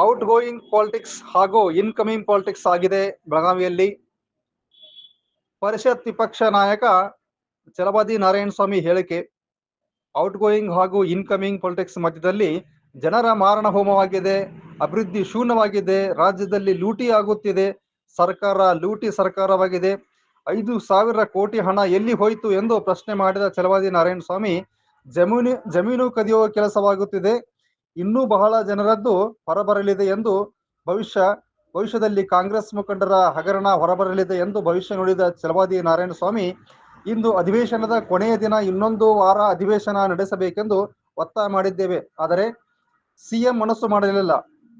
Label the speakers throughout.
Speaker 1: Out going politics ಹಾಗೂ incoming politics ಆಗಿದೆ ಬೆಳಗಾವಿಯಲ್ಲಿ. ಪರಿಷತ್ ವಿಪಕ್ಷ ನಾಯಕ ಚಲವಾದಿ ನಾರಾಯಣ ಸ್ವಾಮಿ ಹೇಳಿಕೆ ಔಟ್ ಗೋಯಿಂಗ್ ಹಾಗೂ ಇನ್ಕಮಿಂಗ್ ಪಾಲಿಟಿಕ್ಸ್ ಮಧ್ಯದಲ್ಲಿ ಜನರ ಮಾರಣ ಹೋಮವಾಗಿದೆ, ಅಭಿವೃದ್ಧಿ ಶೂನ್ಯವಾಗಿದೆ, ರಾಜ್ಯದಲ್ಲಿ ಲೂಟಿ ಆಗುತ್ತಿದೆ, ಸರ್ಕಾರ ಲೂಟಿ ಸರ್ಕಾರವಾಗಿದೆ, ಐದು ಸಾವಿರ ಕೋಟಿ ಹಣ ಎಲ್ಲಿ ಹೋಯಿತು ಎಂದು ಪ್ರಶ್ನೆ ಮಾಡಿದ ಚಲವಾದಿ ನಾರಾಯಣ ಸ್ವಾಮಿ, ಜಮೀನು ಜಮೀನು ಕದಿಯುವ ಕೆಲಸವಾಗುತ್ತಿದೆ ಇನ್ನೂ ಬಹಳ ಜನರದ್ದು ಹೊರಬರಲಿದೆ ಎಂದು ಭವಿಷ್ಯ, ಭವಿಷ್ಯದಲ್ಲಿ ಕಾಂಗ್ರೆಸ್ ಮುಖಂಡರ ಹಗರಣ ಹೊರಬರಲಿದೆ ಎಂದು ಭವಿಷ್ಯ ನುಡಿದ ಚಲವಾದಿ ನಾರಾಯಣ ಸ್ವಾಮಿ ಇಂದು ಅಧಿವೇಶನದ ಕೊನೆಯ ದಿನ ಇನ್ನೊಂದು ವಾರ ಅಧಿವೇಶನ ನಡೆಸಬೇಕೆಂದು ಒತ್ತಾಯ ಮಾಡಿದ್ದೇವೆ. ಆದರೆ ಸಿಎಂ ಮನಸ್ಸು ಮಾಡಲಿಲ್ಲ.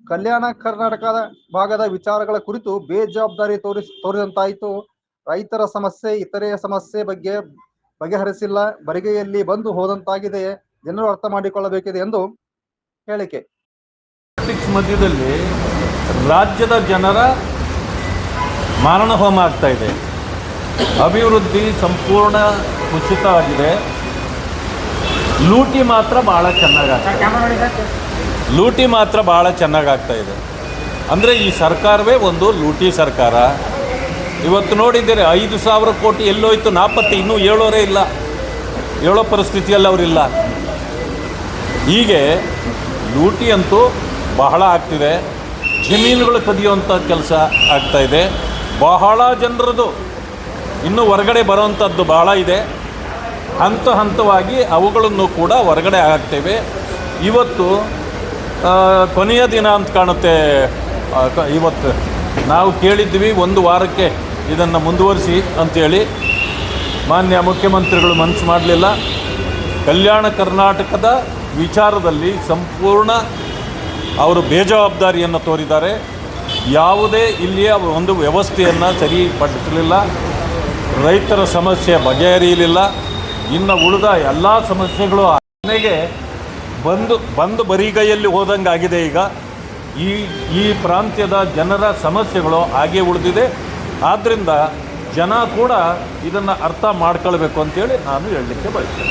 Speaker 1: ಕಲ್ಯಾಣ ಕರ್ನಾಟಕದ ಭಾಗದ ವಿಚಾರಗಳ ಕುರಿತು ಬೇಜವಾಬ್ದಾರಿ ತೋರಿಸ್, ತೋರಿದಂತಾಯಿತು. ರೈತರ ಸಮಸ್ಯೆ, ಇತರೆ ಸಮಸ್ಯೆ ಬಗ್ಗೆ ಬಗೆಹರಿಸಿಲ್ಲ. ಬರಿಗೆಯಲ್ಲಿ ಬಂದು ಹೋದಂತಾಗಿದೆ. ಜನರು ಅರ್ಥ ಮಾಡಿಕೊಳ್ಳಬೇಕಿದೆ ಎಂದು ಹೇಳಿಕೆ.
Speaker 2: ಮಧ್ಯದಲ್ಲಿ ರಾಜ್ಯದ ಜನರ ಮಾರಣಹೋಮ ಆಗ್ತಾ ಇದೆ. ಅಭಿವೃದ್ಧಿ ಸಂಪೂರ್ಣ ಕುಸಿತ ಆಗಿದೆ. ಲೂಟಿ ಮಾತ್ರ ಭಾಳ ಚೆನ್ನಾಗಿ ಲೂಟಿ ಮಾತ್ರ ಭಾಳ ಚೆನ್ನಾಗಾಗ್ತಾ ಇದೆ. ಅಂದರೆ ಈ ಸರ್ಕಾರವೇ ಒಂದು ಲೂಟಿ ಸರ್ಕಾರ. ಇವತ್ತು ನೋಡಿದ್ದೀರಿ, ಐದು ಸಾವಿರ ಕೋಟಿ ಎಲ್ಲೋಯ್ತು, ನಾಪತ್ತೆ ಇನ್ನೂ ಏಳೋರೇ ಇಲ್ಲ. ಹೇಳೋ ಪರಿಸ್ಥಿತಿಯಲ್ಲಿ ಅವರಿಲ್ಲ. ಹೀಗೆ ಲೂಟಿ ಅಂತೂ ಬಹಳ ಆಗ್ತಿದೆ. ಜಮೀನುಗಳು ಕದಿಯುವಂಥ ಕೆಲಸ ಆಗ್ತಾ ಇದೆ. ಬಹಳ ಜನರದು ಇನ್ನೂ ಹೊರಗಡೆ ಬರೋವಂಥದ್ದು ಬಹಳ ಇದೆ. ಹಂತ ಹಂತವಾಗಿ ಅವುಗಳನ್ನು ಕೂಡ ಹೊರಗಡೆ ಆಗ್ತೇವೆ ಇವತ್ತು ಕೊನೆಯ ದಿನ ಅಂತ ಕಾಣುತ್ತೆ. ಇವತ್ತು ನಾವು ಕೇಳಿದ್ವಿ ಒಂದು ವಾರಕ್ಕೆ ಇದನ್ನು ಮುಂದುವರಿಸಿ ಅಂಥೇಳಿ ಮಾನ್ಯ ಮುಖ್ಯಮಂತ್ರಿಗಳು ಮನಸ್ಸು ಮಾಡಲಿಲ್ಲ. ಕಲ್ಯಾಣ ಕರ್ನಾಟಕದ ವಿಚಾರದಲ್ಲಿ ಸಂಪೂರ್ಣ ಅವರು ಬೇಜವಾಬ್ದಾರಿಯನ್ನು ತೋರಿದ್ದಾರೆ. ಯಾವುದೇ ಇಲ್ಲಿಯ ಒಂದು ವ್ಯವಸ್ಥೆಯನ್ನು ಸರಿಪಡಿಸಲಿಲ್ಲ. ರೈತರ ಸಮಸ್ಯೆ ಬಗೆಹರಿಯಲಿಲ್ಲ. ಇನ್ನು ಉಳಿದ ಎಲ್ಲ ಸಮಸ್ಯೆಗಳು ಮನೆಗೆ ಬಂದು ಬಂದು ಬರಿಗೈಯಲ್ಲಿ ಹೋದಂಗೆ ಆಗಿದೆ ಈಗ. ಈ ಈ ಪ್ರಾಂತ್ಯದ ಜನರ ಸಮಸ್ಯೆಗಳು ಹಾಗೆ ಉಳಿದಿದೆ. ಆದ್ದರಿಂದ ಜನ ಕೂಡ ಇದನ್ನು ಅರ್ಥ ಮಾಡ್ಕೊಳ್ಬೇಕು ಅಂತೇಳಿ ನಾನು ಹೇಳಲಿಕ್ಕೆ ಬಯಸ್ತೇನೆ.